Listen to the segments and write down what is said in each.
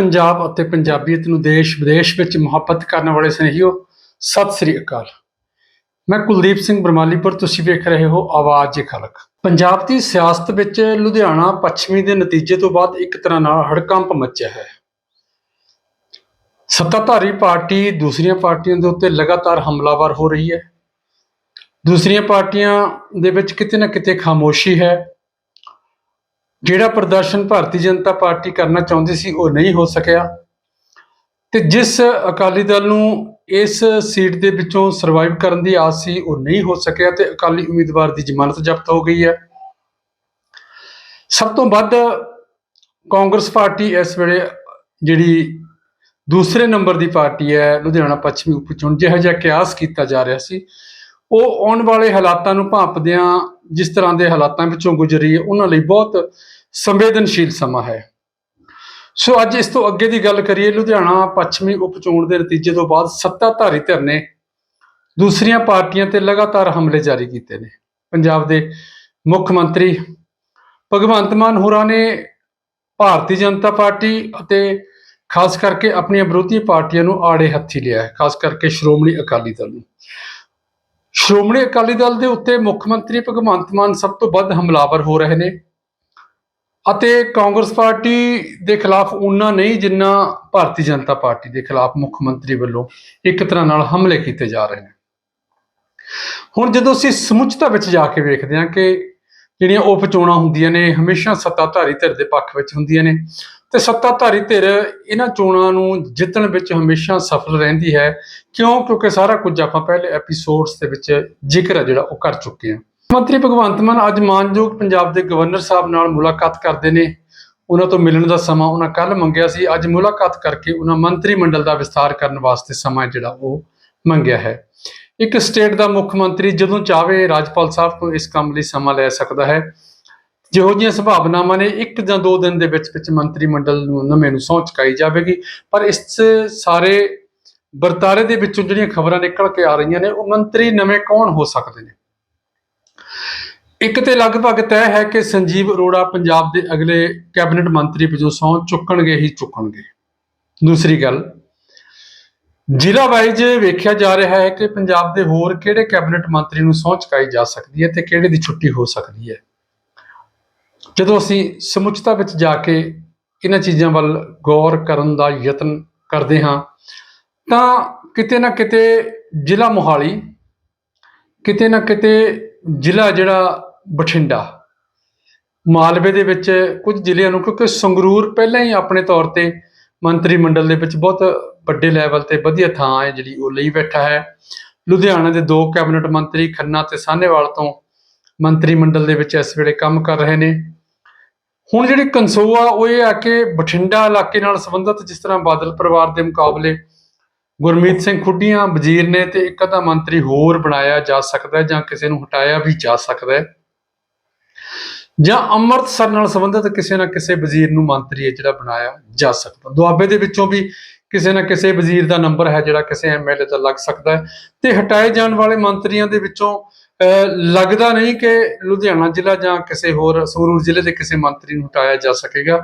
ਪੰਜਾਬ ਅਤੇ ਪੰਜਾਬੀਅਤ ਨੂੰ ਦੇਸ਼ ਵਿਦੇਸ਼ ਵਿੱਚ ਮੁਹੱਬਤ ਕਰਨ ਵਾਲੇ ਸਨੇਹੀਓ, ਸਤਿ ਸ੍ਰੀ ਅਕਾਲ। ਮੈਂ ਕੁਲਦੀਪ ਸਿੰਘ ਬਰਮਾਲੀਪੁਰ, ਤੁਸੀਂ ਵੇਖ ਰਹੇ ਹੋ ਆਵਾਜ਼ ਏ ਖਲਕ। ਪੰਜਾਬ ਦੀ ਸਿਆਸਤ ਵਿੱਚ ਲੁਧਿਆਣਾ ਪੱਛਮੀ ਦੇ ਨਤੀਜੇ ਤੋਂ ਬਾਅਦ ਇੱਕ ਤਰ੍ਹਾਂ ਨਾਲ ਹੜਕੰਪ ਮਚਿਆ ਹੈ। ਸੱਤਾਧਾਰੀ ਪਾਰਟੀ ਦੂਸਰੀਆਂ ਪਾਰਟੀਆਂ ਦੇ ਉੱਤੇ ਲਗਾਤਾਰ ਹਮਲਾਵਰ ਹੋ ਰਹੀ ਹੈ। ਦੂਸਰੀਆਂ ਪਾਰਟੀਆਂ ਦੇ ਵਿੱਚ ਕਿਤੇ ਨਾ ਕਿਤੇ ਖਾਮੋਸ਼ੀ ਹੈ। ਜਿਹੜਾ ਪ੍ਰਦਰਸ਼ਨ ਭਾਰਤੀ ਜਨਤਾ ਪਾਰਟੀ ਕਰਨਾ ਚਾਹੁੰਦੀ ਸੀ, ਉਹ ਨਹੀਂ ਹੋ ਸਕਿਆ। ਤੇ ਜਿਸ ਅਕਾਲੀ ਦਲ ਨੂੰ ਇਸ ਸੀਟ ਦੇ ਵਿੱਚੋਂ ਸਰਵਾਈਵ ਕਰਨ ਦੀ ਆਸ ਸੀ, ਉਹ ਨਹੀਂ ਹੋ ਸਕਿਆ ਤੇ ਅਕਾਲੀ ਉਮੀਦਵਾਰ ਦੀ ਜ਼ਮਾਨਤ ਜ਼ਬਤ ਹੋ ਗਈ ਹੈ। ਸਭ ਤੋਂ ਵੱਧ ਕਾਂਗਰਸ ਪਾਰਟੀ ਇਸ ਵੇਲੇ ਜਿਹੜੀ ਦੂਸਰੇ ਨੰਬਰ ਦੀ ਪਾਰਟੀ ਹੈ, ਲੁਧਿਆਣਾ ਪੱਛਮੀ ਉਪ ਚੋਣ, ਜਿਹੋ ਜਿਹਾ ਕਿਆਸ ਕੀਤਾ ਜਾ ਰਿਹਾ ਸੀ। ਉਹ ਆਉਣ ਵਾਲੇ ਹਾਲਾਤਾਂ ਨੂੰ ਭਾਂਪਦਿਆਂ ਜਿਸ ਤਰ੍ਹਾਂ ਦੇ ਹਾਲਾਤਾਂ ਵਿੱਚੋਂ ਗੁਜ਼ਰੀ ਹੈ ਉਹਨਾਂ ਲਈ ਬਹੁਤ ਸੰਵੇਦਨਸ਼ੀਲ ਸਮਾਂ ਹੈ। ਸੋ ਅੱਜ ਇਸ ਤੋਂ ਅੱਗੇ ਦੀ ਗੱਲ ਕਰੀਏ, ਲੁਧਿਆਣਾ ਪੱਛਮੀ ਉਪ ਚੋਣ ਦੇ ਨਤੀਜੇ ਤੋਂ ਬਾਅਦ ਸੱਤਾਧਾਰੀ ਧਿਰ ਨੇ ਦੂਸਰੀਆਂ ਪਾਰਟੀਆਂ ਤੇ ਲਗਾਤਾਰ ਹਮਲੇ ਜਾਰੀ ਕੀਤੇ ਨੇ। ਪੰਜਾਬ ਦੇ ਮੁੱਖ ਮੰਤਰੀ ਭਗਵੰਤ ਮਾਨ ਹੋਰਾਂ ਨੇ ਭਾਰਤੀ ਜਨਤਾ ਪਾਰਟੀ ਅਤੇ ਖਾਸ ਕਰਕੇ ਆਪਣੀਆਂ ਵਿਰੋਧੀ ਪਾਰਟੀਆਂ ਨੂੰ ਆੜੇ ਹੱਥੀ ਲਿਆ ਹੈ, ਖਾਸ ਕਰਕੇ ਸ਼੍ਰੋਮਣੀ ਅਕਾਲੀ ਦਲ ਨੂੰ। ਸ਼੍ਰੋਮਣੀ ਅਕਾਲੀ ਦਲ ਦੇ ਉੱਤੇ ਮੁੱਖ ਮੰਤਰੀ ਭਗਵੰਤ ਮਾਨ ਸਭ ਤੋਂ ਵੱਧ ਹਮਲਾਵਰ ਹੋ ਰਹੇ ਨੇ ਅਤੇ ਕਾਂਗਰਸ ਪਾਰਟੀ ਦੇ ਖਿਲਾਫ ਉਹਨਾਂ ਨਹੀਂ, ਜਿੰਨਾ ਭਾਰਤੀ ਜਨਤਾ ਪਾਰਟੀ ਦੇ ਖਿਲਾਫ ਮੁੱਖ ਮੰਤਰੀ ਵੱਲੋਂ ਇੱਕ ਤਰ੍ਹਾਂ ਨਾਲ ਹਮਲੇ ਕੀਤੇ ਜਾ ਰਹੇ ਨੇ। ਹੁਣ ਜਦੋਂ ਅਸੀਂ ਸਮੁੱਚਤਾ ਵਿੱਚ ਜਾ ਕੇ ਵੇਖਦੇ ਹਾਂ ਕਿ ਜਿਹੜੀਆਂ ਉਪ ਚੋਣਾਂ ਹੁੰਦੀਆਂ ਨੇ, ਹਮੇਸ਼ਾ ਸੱਤਾਧਾਰੀ ਧਿਰ ਦੇ ਪੱਖ ਵਿੱਚ ਹੁੰਦੀਆਂ ਨੇ ਤੇ ਸੱਤਾਧਾਰੀ ਧਿਰ ਇਹਨਾਂ ਚੋਣਾਂ ਨੂੰ ਜਿੱਤਣ ਵਿੱਚ ਹਮੇਸ਼ਾ ਸਫਲ ਰਹਿੰਦੀ ਹੈ, ਕਿਉਂ? ਕਿਉਂਕਿ ਸਾਰਾ ਕੁਝ ਆਪਾਂ ਪਹਿਲੇ ਐਪੀਸੋਡਸ ਦੇ ਵਿੱਚ ਜ਼ਿਕਰ ਹੈ ਜਿਹੜਾ ਉਹ ਕਰ ਚੁੱਕੇ ਹਾਂ। ਮੰਤਰੀ ਭਗਵੰਤ ਮਾਨ ਅੱਜ ਮਾਨਯੋਗ ਪੰਜਾਬ ਦੇ ਗਵਰਨਰ ਸਾਹਿਬ ਨਾਲ ਮੁਲਾਕਾਤ ਕਰਦੇ ਨੇ। ਉਹਨਾਂ ਤੋਂ ਮਿਲਣ ਦਾ ਸਮਾਂ ਉਹਨਾਂ ਕੱਲ ਮੰਗਿਆ ਸੀ। ਅੱਜ ਮੁਲਾਕਾਤ ਕਰਕੇ ਉਹਨਾਂ ਮੰਤਰੀ ਮੰਡਲ ਦਾ ਵਿਸਥਾਰ ਕਰਨ ਵਾਸਤੇ ਸਮਾਂ ਜਿਹੜਾ ਉਹ ਮੰਗਿਆ ਹੈ। ਇੱਕ ਸਟੇਟ ਦਾ ਮੁੱਖ ਮੰਤਰੀ ਜਦੋਂ ਚਾਹਵੇ, ਰਾਜਪਾਲ ਸਾਹਿਬ ਤੋਂ ਇਸ ਕੰਮ ਲਈ ਸਮਾਂ ਲੈ ਸਕਦਾ ਹੈ। ਜਿਹੋ ਜਿਹੀਆਂ ਸੰਭਾਵਨਾਵਾਂ ਨੇ, ਇੱਕ ਜਾਂ ਦੋ ਦਿਨ ਦੇ ਵਿੱਚ ਵਿੱਚ ਮੰਤਰੀ ਮੰਡਲ ਨੂੰ ਨਵੇਂ ਨੂੰ ਸਹੁੰ ਚੁਕਾਈ ਜਾਵੇਗੀ। ਪਰ ਇਸ ਸਾਰੇ ਵਰਤਾਰੇ ਦੇ ਵਿੱਚੋਂ ਜਿਹੜੀਆਂ ਖਬਰਾਂ ਨਿਕਲ ਕੇ ਆ ਰਹੀਆਂ ਨੇ, ਉਹ ਮੰਤਰੀ ਨਵੇਂ ਕੌਣ ਹੋ ਸਕਦੇ ਨੇ? ਇੱਕ ਤੇ ਲਗਭਗ ਤੈਅ ਹੈ ਕਿ ਸੰਜੀਵ ਅਰੋੜਾ ਪੰਜਾਬ ਦੇ ਅਗਲੇ ਕੈਬਨਿਟ ਮੰਤਰੀ ਵਜੋਂ ਸਹੁੰ ਚੁੱਕਣਗੇ ਹੀ ਚੁੱਕਣਗੇ। ਦੂਸਰੀ ਗੱਲ, ਜ਼ਿਲ੍ਹਾ ਵਾਈਜ਼ ਵੇਖਿਆ ਜਾ ਰਿਹਾ ਹੈ ਕਿ ਪੰਜਾਬ ਦੇ ਹੋਰ ਕਿਹੜੇ ਕੈਬਨਿਟ ਮੰਤਰੀ ਨੂੰ ਸਹੁੰ ਚੁਕਾਈ ਜਾ ਸਕਦੀ ਹੈ ਤੇ ਕਿਹੜੇ ਦੀ ਛੁੱਟੀ ਹੋ ਸਕਦੀ ਹੈ? ਜਦੋਂ ਅਸੀਂ ਸਮੁੱਚਤਾ ਵਿੱਚ ਜਾ ਕੇ ਇਹਨਾਂ ਚੀਜ਼ਾਂ ਵੱਲ ਗੌਰ ਕਰਨ ਦਾ ਯਤਨ ਕਰਦੇ ਹਾਂ, ਤਾਂ ਕਿਤੇ ਨਾ ਕਿਤੇ ਜ਼ਿਲ੍ਹਾ ਮੋਹਾਲੀ, ਕਿਤੇ ਨਾ ਕਿਤੇ ਜ਼ਿਲ੍ਹਾ ਜਿਹੜਾ ਬਠਿੰਡਾ, ਮਾਲਵੇ ਦੇ ਵਿੱਚ ਕੁਝ ਜ਼ਿਲ੍ਹਿਆਂ ਨੂੰ, ਕਿਉਂਕਿ ਸੰਗਰੂਰ ਪਹਿਲਾਂ ਹੀ ਆਪਣੇ ਤੌਰ ਤੇ ਮੰਤਰੀ ਮੰਡਲ ਦੇ ਵਿੱਚ ਬਹੁਤ ਵੱਡੇ ਲੈਵਲ ਤੇ ਵਧੀਆ ਥਾਂ ਹੈ ਜਿਹੜੀ ਉਹ ਲਈ ਬੈਠਾ ਹੈ। ਲੁਧਿਆਣਾ ਦੇ ਦੋ ਕੈਬਨਿਟ ਮੰਤਰੀ ਖੰਨਾ ਤੇ ਸਾਹਨੇਵਾਲ ਤੋਂ ਮੰਤਰੀ ਮੰਡਲ ਦੇ ਵਿੱਚ ਇਸ ਵੇਲੇ ਕੰਮ ਕਰ ਰਹੇ ਨੇ। ਹੁਣ ਜਿਹੜੀ ਕਨਸੋ ਆ ਉਹ ਇਹ ਆ ਕਿ ਬਠਿੰਡਾ ਇਲਾਕੇ ਨਾਲ ਸੰਬੰਧਿਤ ਜਿਸ ਤਰ੍ਹਾਂ ਬਾਦਲ ਪਰਿਵਾਰ ਦੇ ਮੁਕਾਬਲੇ ਗੁਰਮੀਤ ਸਿੰਘ ਖੁੱਡੀਆਂ ਵਜ਼ੀਰ ਨੇ ਤੇ ਇੱਕ ਅੱਧਾ ਮੰਤਰੀ ਹੋਰ ਬਣਾਇਆ ਜਾ ਸਕਦਾ ਜਾਂ ਕਿਸੇ ਨੂੰ ਹਟਾਇਆ ਵੀ ਜਾ ਸਕਦਾ ਹੈ। ਜਾਂ ਅੰਮ੍ਰਿਤਸਰ ਨਾਲ ਸੰਬੰਧਿਤ ਕਿਸੇ ਨਾ ਕਿਸੇ ਵਜ਼ੀਰ ਨੂੰ ਮੰਤਰੀ ਹੈ ਜਿਹੜਾ ਬਣਾਇਆ ਜਾ ਸਕਦਾ। ਦੁਆਬੇ ਦੇ ਵਿੱਚੋਂ ਵੀ ਕਿਸੇ ਨਾ ਕਿਸੇ ਵਜ਼ੀਰ ਦਾ ਨੰਬਰ ਹੈ ਜਿਹੜਾ ਕਿਸੇ ਐਮਐਲਏ ਦਾ ਲੱਗ ਸਕਦਾ ਹੈ। ਤੇ ਹਟਾਏ ਜਾਣ ਵਾਲੇ ਮੰਤਰੀਆਂ ਦੇ ਵਿੱਚੋਂ ਲੱਗਦਾ ਨਹੀਂ ਕਿ ਲੁਧਿਆਣਾ ਜ਼ਿਲ੍ਹਾ ਜਾਂ ਕਿਸੇ ਹੋਰ ਸੰਗਰੂਰ ਜ਼ਿਲ੍ਹੇ ਦੇ ਕਿਸੇ ਮੰਤਰੀ ਨੂੰ ਹਟਾਇਆ ਜਾ ਸਕੇਗਾ।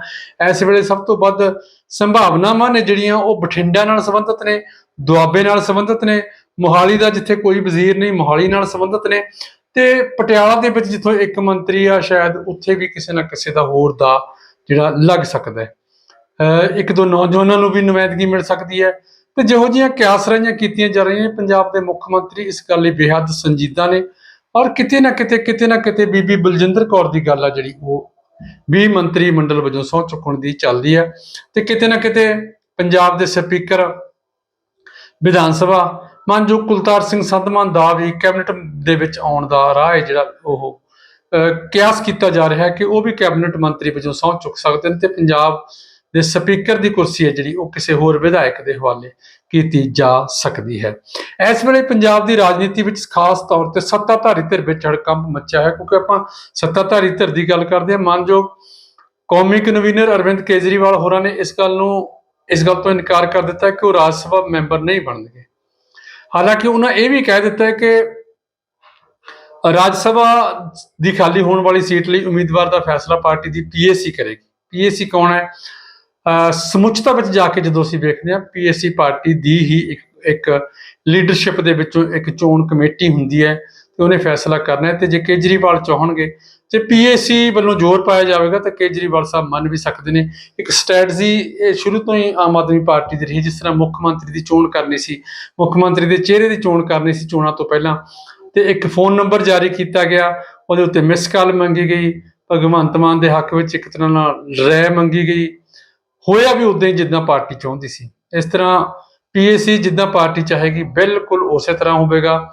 ਇਸ ਵੇਲੇ ਸਭ ਤੋਂ ਵੱਧ ਸੰਭਾਵਨਾਵਾਂ ਨੇ ਜਿਹੜੀਆਂ ਉਹ ਬਠਿੰਡਾ ਨਾਲ ਸੰਬੰਧਿਤ ਨੇ, ਦੁਆਬੇ ਨਾਲ ਸੰਬੰਧਿਤ ਨੇ, ਮੋਹਾਲੀ ਦਾ ਜਿੱਥੇ ਕੋਈ ਵਜ਼ੀਰ ਨਹੀਂ, ਮੋਹਾਲੀ ਨਾਲ ਸੰਬੰਧਿਤ ਨੇ ਤੇ ਪਟਿਆਲਾ ਦੇ ਵਿੱਚ ਜਿੱਥੋਂ ਇੱਕ ਮੰਤਰੀ ਆ, ਸ਼ਾਇਦ ਉੱਥੇ ਵੀ ਕਿਸੇ ਨਾ ਕਿਸੇ ਦਾ ਹੋਰ ਦਾ ਜਿਹੜਾ ਲੱਗ ਸਕਦਾ ਹੈ। ਅਹ ਇੱਕ ਦੋ ਨੌਜਵਾਨਾਂ ਨੂੰ ਵੀ ਨੁਮਾਇੰਦਗੀ ਮਿਲ ਸਕਦੀ ਹੈ ਤੇ ਜਿਹੋ ਜਿਹੀਆਂ ਕਿਆਸ ਰਹੀਆਂ ਕੀਤੀਆਂ ਜਾ ਰਹੀਆਂ ਨੇ, ਪੰਜਾਬ ਦੇ ਮੁੱਖ ਮੰਤਰੀ ਇਸ ਗੱਲ ਲਈ ਬੇਹੱਦ ਸੰਜੀਦਾ ਨੇ। ਔਰ ਕਿਤੇ ਨਾ ਕਿਤੇ ਕਿਤੇ ਨਾ ਕਿਤੇ ਬੀਬੀ ਬਲਜਿੰਦਰ ਕੌਰ ਦੀ ਗੱਲ ਆ ਜਿਹੜੀ ਉਹ ਵੀ ਮੰਤਰੀ ਮੰਡਲ ਵਜੋਂ ਸਹੁੰ ਚੁੱਕਣ ਦੀ ਚੱਲਦੀ ਹੈ ਤੇ ਕਿਤੇ ਨਾ ਕਿਤੇ ਪੰਜਾਬ ਦੇ ਸਪੀਕਰ ਵਿਧਾਨ ਸਭਾ ਮਾਨਯੋਗ ਕੁਲਤਾਰ ਸਿੰਘ ਸੰਧਮਾਨ ਦਾ ਵੀ ਕੈਬਨਿਟ ਦੇ ਵਿੱਚ ਆਉਣ ਦਾ ਰਾਹ ਹੈ ਜਿਹੜਾ ਉਹ ਅਹ, ਕਿਆਸ ਕੀਤਾ ਜਾ ਰਿਹਾ ਹੈ ਕਿ ਉਹ ਵੀ ਕੈਬਨਿਟ ਮੰਤਰੀ ਵਜੋਂ ਸਹੁੰ ਚੁੱਕ ਸਕਦੇ ਨੇ। ਤੇ ਪੰਜਾਬ ਦੇ ਸਪੀਕਰ ਦੀ ਕੁਰਸੀ ਹੈ ਜਿਹੜੀ, ਉਹ ਕਿਸੇ ਹੋਰ ਵਿਧਾਇਕ ਦੇ ਹਵਾਲੇ ਕੀਤੀ ਜਾ ਸਕਦੀ ਹੈ। ਇਸ ਵੇਲੇ ਪੰਜਾਬ ਦੀ ਰਾਜਨੀਤੀ ਵਿੱਚ ਖਾਸ ਤੌਰ ਤੇ ਸੱਤਾਧਾਰੀ ਧਿਰ ਵਿੱਚ ਹੜਕੰਪ ਮੱਚਿਆ ਹੈ ਕਿਉਂਕਿ ਆਪਾਂ ਸੱਤਾਧਾਰੀ ਧਿਰ ਦੀ ਗੱਲ ਕਰਦੇ ਹਾਂ, ਮਾਨਯੋਗ ਕੌਮੀ ਕਨਵੀਨਰ ਅਰਵਿੰਦ ਕੇਜਰੀਵਾਲ ਹੋਰਾਂ ਨੇ ਇਸ ਗੱਲ ਨੂੰ, ਇਸ ਗੱਲ ਤੋਂ ਇਨਕਾਰ ਕਰ ਦਿੱਤਾ ਕਿ ਉਹ ਰਾਜ ਸਭਾ ਮੈਂਬਰ ਨਹੀਂ ਬਣਨਗੇ। ਹਾਲਾਂਕਿ ਉਹਨਾਂ ਇਹ ਵੀ ਕਹਿ ਦਿੱਤਾ ਕਿ ਰਾਜ ਸਭਾ ਦੀ ਖਾਲੀ ਹੋਣ ਵਾਲੀ ਸੀਟ ਲਈ ਉਮੀਦਵਾਰ ਦਾ ਫੈਸਲਾ ਪਾਰਟੀ ਦੀ ਪੀਏਸੀ ਕਰੇਗੀ। ਪੀਏਸੀ ਕੌਣ ਹੈ? ਸਮੁੱਚਤਾ ਵਿੱਚ ਜਾ ਕੇ ਜਦੋਂ ਅਸੀਂ ਵੇਖਦੇ ਹਾਂ ਪੀਐਸਸੀ ਪਾਰਟੀ ਦੀ ਹੀ ਇੱਕ ਇੱਕ ਲੀਡਰਸ਼ਿਪ ਦੇ ਵਿੱਚੋਂ ਇੱਕ ਚੋਣ ਕਮੇਟੀ ਹੁੰਦੀ ਹੈ ਤੇ ਉਹਨੇ ਫੈਸਲਾ ਕਰਨਾ ਹੈ ਤੇ ਜੇ ਕੇਜਰੀਵਾਲ ਚਾਹਣਗੇ, ਜੇ ਪੀਐਸਸੀ ਵੱਲੋਂ ਜ਼ੋਰ ਪਾਇਆ ਜਾਵੇਗਾ ਤਾਂ ਕੇਜਰੀਵਾਲ ਸਾਹਿਬ ਮੰਨ ਵੀ ਸਕਦੇ ਨੇ। ਇੱਕ ਸਟ੍ਰੈਟਜੀ ਇਹ ਸ਼ੁਰੂ ਤੋਂ ਹੀ ਆਮ ਆਦਮੀ ਪਾਰਟੀ ਦੀ ਰਹੀ, ਜਿਸ ਤਰ੍ਹਾਂ ਮੁੱਖ ਮੰਤਰੀ ਦੀ ਚੋਣ ਕਰਨੀ ਸੀ, ਮੁੱਖ ਮੰਤਰੀ ਦੇ ਚਿਹਰੇ ਦੀ ਚੋਣ ਕਰਨੀ ਸੀ ਚੋਣਾਂ ਤੋਂ ਪਹਿਲਾਂ, ਤੇ ਇੱਕ ਫੋਨ ਨੰਬਰ ਜਾਰੀ ਕੀਤਾ ਗਿਆ, ਉਹਦੇ ਉੱਤੇ ਮਿਸ ਕਾਲ ਮੰਗੀ ਗਈ, ਭਗਵੰਤ ਮਾਨ ਦੇ ਹੱਕ ਵਿੱਚ ਇੱਕ ਤਰ੍ਹਾਂ ਨਾਲ ਰੈ ਮੰਗੀ ਗਈ ਹੋਇਆ ਵੀ ਉਦਾਂ ਹੀ ਜਿੱਦਾਂ ਪਾਰਟੀ ਚਾਹੁੰਦੀ ਸੀ। ਇਸ ਤਰ੍ਹਾਂ ਪੀਏਸੀ ਜਿੱਦਾਂ ਪਾਰਟੀ ਚਾਹੇਗੀ, ਬਿਲਕੁਲ ਉਸੇ ਤਰ੍ਹਾਂ ਹੋਵੇਗਾ।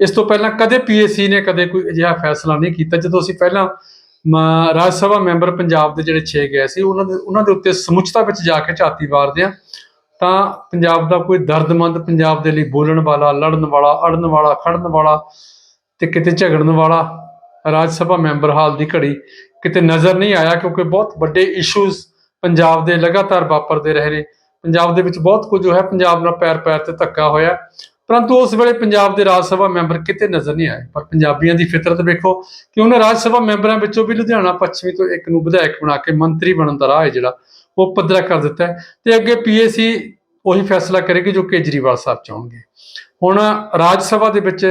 ਇਸ ਤੋਂ ਪਹਿਲਾਂ ਕਦੇ ਪੀਏਸੀ ਨੇ ਕਦੇ ਕੋਈ ਅਜਿਹਾ ਫੈਸਲਾ ਨਹੀਂ ਕੀਤਾ। ਜਦੋਂ ਅਸੀਂ ਪਹਿਲਾਂ ਮ- ਰਾਜ ਸਭਾ ਮੈਂਬਰ ਪੰਜਾਬ ਦੇ ਜਿਹੜੇ 6 ਗਏ ਸੀ, ਉਹਨਾਂ ਦੇ ਉਹਨਾਂ ਦੇ ਉੱਤੇ ਸਮੁੱਚਤਾ ਵਿੱਚ ਜਾ ਕੇ ਝਾਤੀ ਮਾਰਦੇ ਆ, ਤਾਂ ਪੰਜਾਬ ਦਾ ਕੋਈ ਦਰਦਮੰਦ ਪੰਜਾਬ ਦੇ ਲਈ ਬੋਲਣ ਵਾਲਾ, ਲੜਨ ਵਾਲਾ, ਅੜਨ ਵਾਲਾ, ਖੜਨ ਵਾਲਾ ਤੇ ਕਿਤੇ ਝਗੜਨ ਵਾਲਾ ਰਾਜ ਸਭਾ ਮੈਂਬਰ ਹਾਲ ਦੀ ਘੜੀ ਕਿਤੇ ਨਜ਼ਰ ਨਹੀਂ ਆਇਆ, ਕਿਉਂਕਿ ਬਹੁਤ ਵੱਡੇ ਇਸ਼ੂਜ਼ ਪੰਜਾਬ ਦੇ ਲਗਾਤਾਰ ਵਾਪਰਦੇ ਰਹੇ ਨੇ। ਪੰਜਾਬ ਦੇ ਵਿੱਚ ਬਹੁਤ ਕੁਝ ਜੋ ਪੰਜਾਬ ਨਾਲ ਪੈਰ ਪੈਰ ਤੇ ਧੱਕਾ ਹੋਇਆ। ਪਰੰਤੂ ਉਸ ਵੇਲੇ ਪੰਜਾਬ ਦੇ ਰਾਜ ਸਭਾ ਮੈਂਬਰ ਕਿਤੇ ਨਜ਼ਰ ਨਹੀਂ ਆਏ। ਪਰ ਪੰਜਾਬੀਆਂ ਦੀ ਫਿਤਰਤ ਵੇਖੋ ਕਿ ਉਹਨਾਂ ਰਾਜ ਸਭਾ ਮੈਂਬਰਾਂ ਵਿੱਚੋਂ ਵੀ ਲੁਧਿਆਣਾ ਪੱਛਮੀ ਤੋਂ ਇੱਕ ਨੂੰ ਵਿਧਾਇਕ ਬਣਾ ਕੇ ਮੰਤਰੀ ਬਣਨ ਦਾ ਰਾਹ ਹੈ ਜਿਹੜਾ, ਉਹ ਪੱਧਰਾ ਕਰ ਦਿੱਤਾ ਹੈ ਤੇ ਅੱਗੇ ਪੀਏਸੀ ਉਹੀ ਫੈਸਲਾ ਕਰੇਗੀ ਜੋ ਕੇਜਰੀਵਾਲ ਸਾਹਿਬ ਚਾਹਣਗੇ। ਹੁਣ ਰਾਜ ਸਭਾ ਦੇ ਵਿੱਚ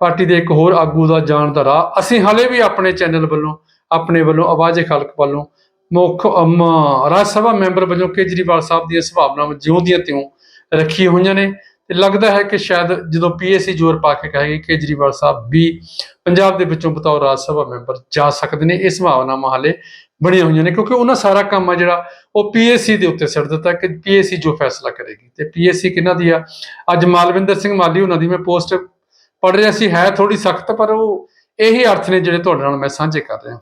ਪਾਰਟੀ ਦੇ ਇੱਕ ਹੋਰ ਆਗੂ ਦਾ ਜਾਣ ਦਾ ਰਾਹ, ਅਸੀਂ ਹਾਲੇ ਵੀ ਆਪਣੇ ਚੈਨਲ ਵੱਲੋਂ, ਆਪਣੇ ਵੱਲੋਂ, ਆਵਾਜ਼ੇ ਖਲਕ ਵੱਲੋਂ ਮੁੱਖ ਅਮ, ਰਾਜ ਸਭਾ ਮੈਂਬਰ ਵਜੋਂ ਕੇਜਰੀਵਾਲ ਸਾਹਿਬ ਦੀਆਂ ਸੰਭਾਵਨਾਵਾਂ ਜਿਉਂ ਦੀਆਂ ਤਿਉਂ ਰੱਖੀਆਂ ਹੋਈਆਂ ਨੇ ਤੇ ਲੱਗਦਾ ਹੈ ਕਿ ਸ਼ਾਇਦ ਜਦੋਂ ਪੀਐਸਸੀ ਜ਼ੋਰ ਪਾ ਕੇ ਕਹੇਗੀ ਕੇਜਰੀਵਾਲ ਸਾਹਿਬ ਵੀ ਪੰਜਾਬ ਦੇ ਵਿੱਚੋਂ ਬਤੌਰ ਰਾਜ ਸਭਾ ਮੈਂਬਰ ਜਾ ਸਕਦੇ ਨੇ ਇਹ ਸੰਭਾਵਨਾਵਾਂ ਹਾਲੇ ਬਣੀਆਂ ਹੋਈਆਂ ਨੇ ਕਿਉਂਕਿ ਉਹਨਾਂ ਸਾਰਾ ਕੰਮ ਆ ਜਿਹੜਾ ਉਹ ਪੀਐਸਸੀ ਦੇ ਉੱਤੇ ਸਿੱਟ ਦਿੱਤਾ ਕਿ ਪੀਐਸਸੀ ਜੋ ਫੈਸਲਾ ਕਰੇਗੀ ਤੇ ਪੀਐਸਸੀ ਕਿਹਨਾਂ ਦੀ ਆ? ਅੱਜ ਮਾਲਵਿੰਦਰ ਸਿੰਘ ਮਾਲੀ ਉਹਨਾਂ ਦੀ ਮੈਂ ਪੋਸਟ ਪੜ੍ਹ ਰਿਹਾ ਸੀ ਹੈ ਥੋੜੀ ਸਖਤ ਪਰ ਉਹ ਇਹੀ ਅਰਥ ਨੇ ਜਿਹੜੇ ਤੁਹਾਡੇ ਨਾਲ ਮੈਂ ਸਾਂਝੇ ਕਰ ਰਿਹਾ।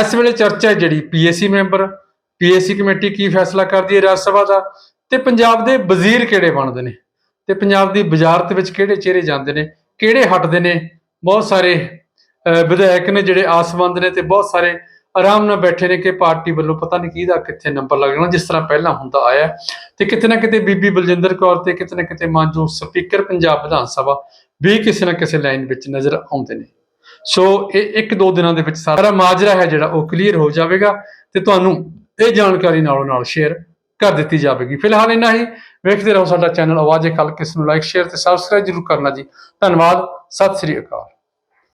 ਇਸ ਵੇਲੇ ਚਰਚਾ ਹੈ ਜਿਹੜੀ ਪੀਐਸਸੀ ਮੈਂਬਰ ਪੀਐਸਸੀ ਕਮੇਟੀ ਕੀ ਫੈਸਲਾ ਕਰਦੀ ਹੈ ਰਾਜ ਸਭਾ ਦਾ? ਤੇ ਪੰਜਾਬ ਦੇ ਵਜ਼ੀਰ ਕਿਹੜੇ ਬਣਦੇ ਨੇ? ਤੇ ਪੰਜਾਬ ਦੀ ਵਜ਼ਾਰਤ ਵਿੱਚ ਕਿਹੜੇ ਚਿਹਰੇ ਜਾਂਦੇ ਨੇ? ਕਿਹੜੇ ਹਟਦੇ ਨੇ? ਬਹੁਤ ਸਾਰੇ ਵਿਧਾਇਕ ਨੇ ਜਿਹੜੇ ਆਸਵੰਦ ਨੇ ਤੇ ਬਹੁਤ ਸਾਰੇ ਆਰਾਮ ਨਾਲ ਬੈਠੇ ਨੇ ਕਿ ਪਾਰਟੀ ਵੱਲੋਂ ਪਤਾ ਨਹੀਂ ਕਿਹਦਾ ਕਿੱਥੇ ਨੰਬਰ ਲੱਗਣਾ ਜਿਸ ਤਰ੍ਹਾਂ ਪਹਿਲਾਂ ਹੁੰਦਾ ਆਇਆ ਤੇ ਕਿਤੇ ਨਾ ਕਿਤੇ ਬੀਬੀ ਬਲਜਿੰਦਰ ਕੌਰ ਤੇ ਕਿਤੇ ਨਾ ਕਿਤੇ ਮਾਨਜੋ ਸਪੀਕਰ ਪੰਜਾਬ ਵਿਧਾਨ ਸਭਾ ਵੀ ਕਿਸੇ ਨਾ ਕਿਸੇ ਲਾਈਨ ਵਿੱਚ ਨਜ਼ਰ ਆਉਂਦੇ ਨੇ। ਸੋ ਇਹ ਇੱਕ ਦੋ ਦਿਨਾਂ ਦੇ ਵਿੱਚ ਸਾਰਾ ਮਾਜਰਾ ਹੈ ਜਿਹੜਾ ਉਹ ਕਲੀਅਰ ਹੋ ਜਾਵੇਗਾ ਤੇ ਤੁਹਾਨੂੰ ਇਹ ਜਾਣਕਾਰੀ ਨਾਲੋਂ ਨਾਲ ਸ਼ੇਅਰ ਕਰ ਦਿੱਤੀ ਜਾਵੇਗੀ। ਫਿਲਹਾਲ ਇੰਨਾ ਹੀ। ਵੇਖਦੇ ਰਹੋ ਸਾਡਾ ਚੈਨਲ ਆਵਾਜ਼ੇ ਖਲਕ ਕਿਸ ਨੂੰ ਲਾਈਕ ਸ਼ੇਅਰ ਤੇ ਸਬਸਕ੍ਰਾਈਬ ਜਰੂਰ ਕਰਨਾ ਜੀ। ਧੰਨਵਾਦ। ਸਤਿ ਸ੍ਰੀ ਅਕਾਲ।